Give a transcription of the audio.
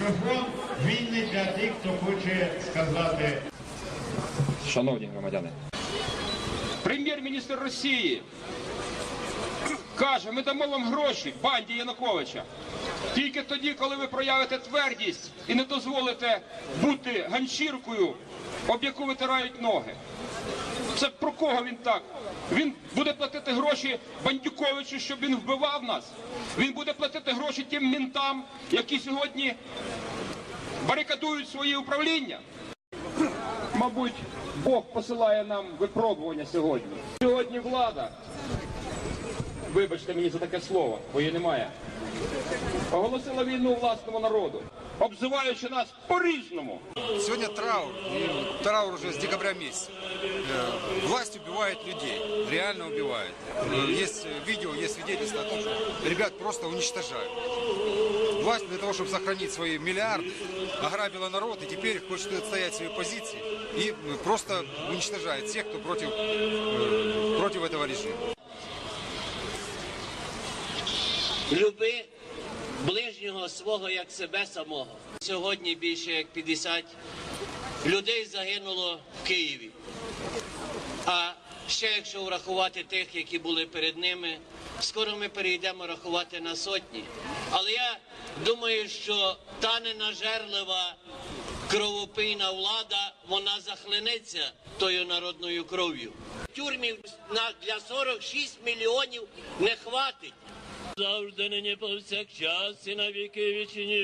Мікрофон вільний для тих, хто хоче сказати. Шановні громадяни, Прем'єр-міністр Росії каже, ми дамо вам гроші банді Януковича. Тільки тоді, коли ви проявите твердість і не дозволите бути ганчіркою, об яку витирають ноги. Це про кого він так? Він буде платити гроші Бандюковичу, щоб він вбивав нас. Він буде платити гроші тим мінтам, які сьогодні барикадують свої управління. Мабуть, Бог посилає нам випробування сьогодні. Сьогодні влада. Вибачте мені за таке слово, бо її немає. Оголосила війну власному народу, обзиваючи нас по-різному. Сьогодні траур, і траур вже з декабря місяця. Э, власть убиває людей, реально убиває. Є э, відео, є свідетельство о що ребят просто уничтожають. Власть для того, щоб сохранить свої мільярди, ограбила народ і тепер хоче відстояти свої позиції і э, просто уничтожає всіх, хто проти, проти цього режиму. Люби ближнього свого як себе самого. Сьогодні більше як 50 людей загинуло в Києві. А ще якщо врахувати тих, які були перед ними, скоро ми перейдемо рахувати на сотні. Але я думаю, що та ненажерлива кровопийна влада, вона захлинеться тою народною кров'ю. Тюрмів для 46 мільйонів не хватить. Завжди нині повсякчас і на віки вічні.